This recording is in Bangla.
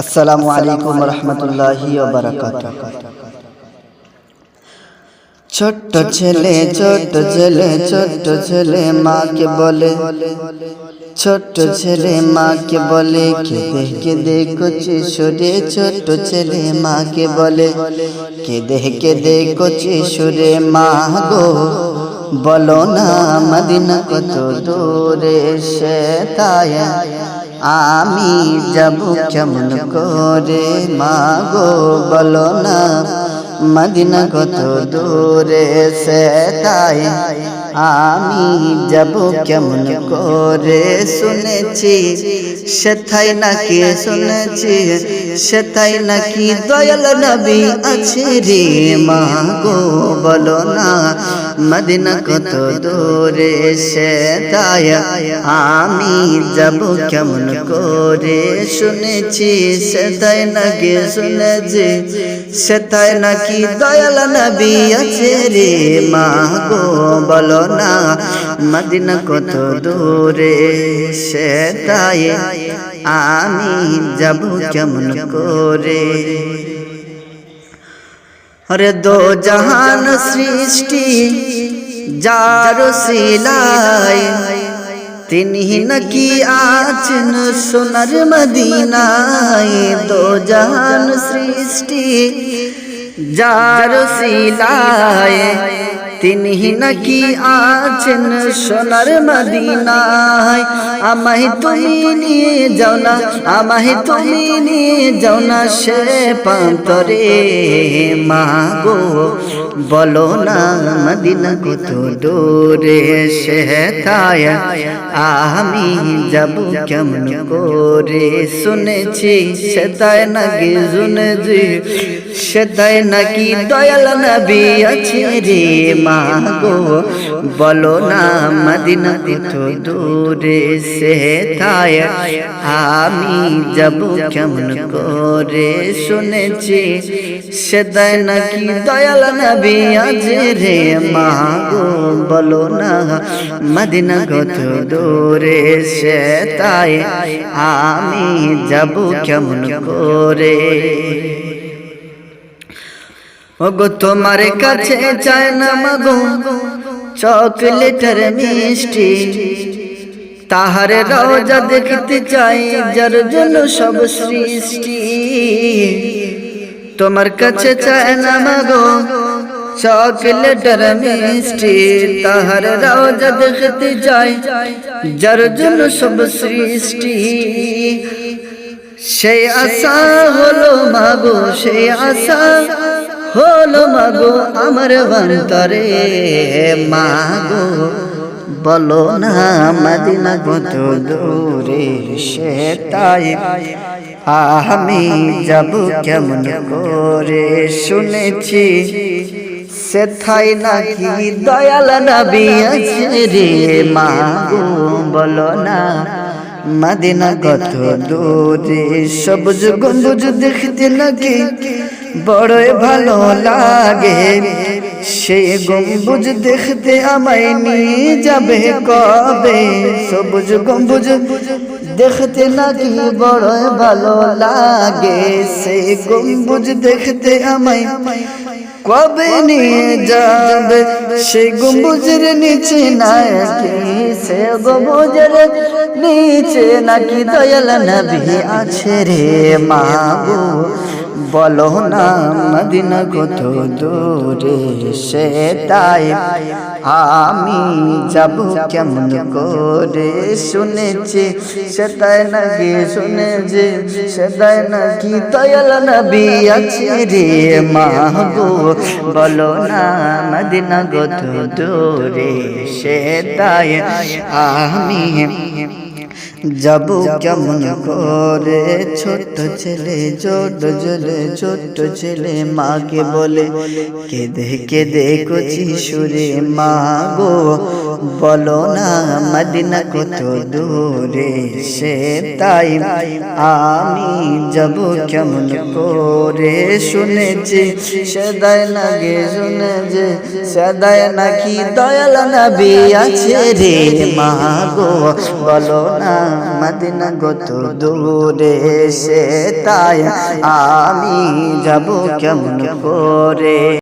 আসসালামু আলাইকুম রহমতুল্লাহি ছোট্ট ছেলে ছোট্ট ছেলে ছোট্ট ছেলে মাকে বলে। ছোট্ট ছেলে মাকে বলে, কেঁদে কেঁদে কচি সুরে ছোট্ট ছেলে মাকে বলে। কেঁদে কেঁদে কচি সুরে মা গো, বলো না মদিনা কত দূরে সে তাই আমি যাব কেমন করে? মা গো বলো না। মদিনা কত দূরে? সে তাই। আমি যাব কেমন করে? শুনেছি সেথাই নাকি শুনেছি সেথাই নাকি দয়াল নবী আছে রে। মা গো বলো না। মদিনা কত দূরে সে তাই আমি যাব কেমন করে? শুনেছি সেথাই নাকি শুনেছি সেথাই নাকি দয়াল নবী আছে রে মা গো, বলো না। মদিনা কত দূরে সে তাই আমি যাব কেমন করে? আরে দো জাহান সৃষ্টি, যার সিলাই তিনি নাকি আছেন সোনার মদিনায়? দো জাহান সৃষ্টি, যার সিলায় তিনি নাকি আছেন সোনার মদিনায়? আমায় তুমি নিয়ে যাও না, আমায় তুমি নিয়ে যাও না সে পান্তরে। মা গো বলো না মদিনা কত দূরে, সে তাই আমি যাব কেমন করে? শুনেছি সেটাই নাকি, শুনেছি সেটাই নাকি, দয়াল নবী আছে রে মা। গো বলো না, মদিনা কত দূরে সে তাই আমি যাব কেমন করে? শুনেছি সেটাই নাকি দয়াল নবী আছে রে মা গো বলো না, মদিনা কত দূরে সে তাই আমি যাব কেমন করে? ওগো, তোমার কাছে চায় না মাগো, চকলেটের মিষ্টি। তাহারে রওজা দেখতে চাই, যার জন্য সব সৃষ্টি। তোমার কাছে চায় না মাগো, চকলেটের মিষ্টি। তাহার রওজা দেখতে চাই, যার জন্য সব সৃষ্টি। সেই আশা হলো মাগো, সেই আশা হলো মাগো আমার বন্তরে মাগো, বলো না মদিনা কত দূরে সে তাই। আমি যাব কেমন করে শুনেছি। সেথাই নাকি দয়াল নবী আছে রে। মাগো, বলো না মদিনা কত দূরে। সবুজ গম্বুজ দেখতে নাকি বড়ই ভালো লাগে। সে গম্বুজ দেখতে আমায় নিয়ে যাবে কবে? সবুজ গম্বুজ দেখতে নাকি বড়ই ভালো লাগে। সে গম্বুজ দেখতে আমায় কবে নিয়ে যাবে? সে গম্বুজের নিচে নাকি, সে গম্বুজের নিচে নাকি দয়াল নবী আছে রে মাগো? বলো না, মদিনা কত দূরে সে তাই আমি যাব কেমন করে? শুনেছি সেটাই নাকি, শুনেছি সেটাই নাকি দয়াল নবী আছে রে মাহবু বলো না, মদিনা কত দূরে সে তাই আমি যাব কেমন করে? ছোট্ট ছেলে, ছোট ছেলে ছোট্ট ছেলে মাকে বলে, কেঁদে কেঁদে কচি সুরে মা গো বলো না, মদিনা কত দূরে? সে তাই আমি যাব কেমন করে? শুনেছি, সেদায় নাগে শুনেছে, সেদায় নাকি দয়াল নবী আছে রে মা গো বলো না মদিনা গত দূরে সে তাই আমি যাব কেমন করে?